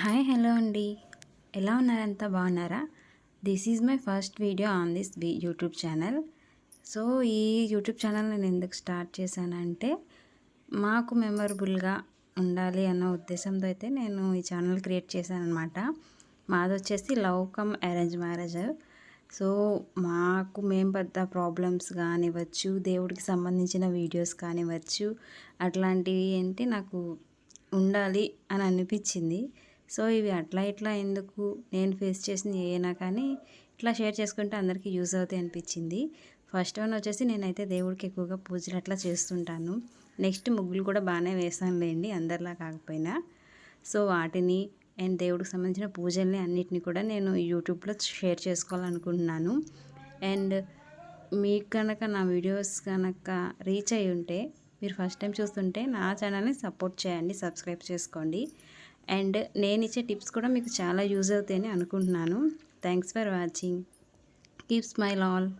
Hi hello అండి. ఎలా ఉన్నారంతా బాగున్నారా? This is my first video on this YouTube channel so ఈ యూట్యూబ్ ఛానల్ నేను ఎందుకు స్టార్ట్ చేశానంటే మాకు మెమరబుల్గా ఉండాలి అన్న ఉద్దేశంతో అయితే నేను ఈ ఛానల్ క్రియేట్ చేశాను అనమాట మాది వచ్చేసి love come arrange marriage so మాకు మేము పెద్ద ప్రాబ్లమ్స్ కానివ్వచ్చు దేవుడికి సంబంధించిన వీడియోస్ కానివ్వచ్చు అట్లాంటివి ఏంటి నాకు ఉండాలి అని అనిపించింది. సో ఇవి అట్లా ఇట్లా ఎందుకు నేను ఫేస్ చేసిన ఏనా కానీ ఇట్లా షేర్ చేసుకుంటే అందరికీ యూజ్ అవుతాయి అనిపించింది. ఫస్ట్ వన్ వచ్చేసి నేనైతే దేవుడికి ఎక్కువగా పూజలు అట్లా చేస్తుంటాను. నెక్స్ట్ ముగ్గులు కూడా బాగానే వేసానులేండి అందరిలా కాకపోయినా. సో వాటిని అండ్ దేవుడికి సంబంధించిన పూజల్ని అన్నిటిని కూడా నేను యూట్యూబ్లో షేర్ చేసుకోవాలనుకుంటున్నాను. అండ్ మీకు కనుక నా వీడియోస్ కనుక రీచ్ అయి ఉంటే మీరు ఫస్ట్ టైం చూస్తుంటే నా ఛానల్ని సపోర్ట్ చేయండి సబ్స్క్రైబ్ చేసుకోండి. అండ్ నేను ఇచ్చే టిప్స్ కూడా మీకు చాలా యూజ్ అవుతాయని అనుకుంటున్నాను. Thanks for watching keep smile all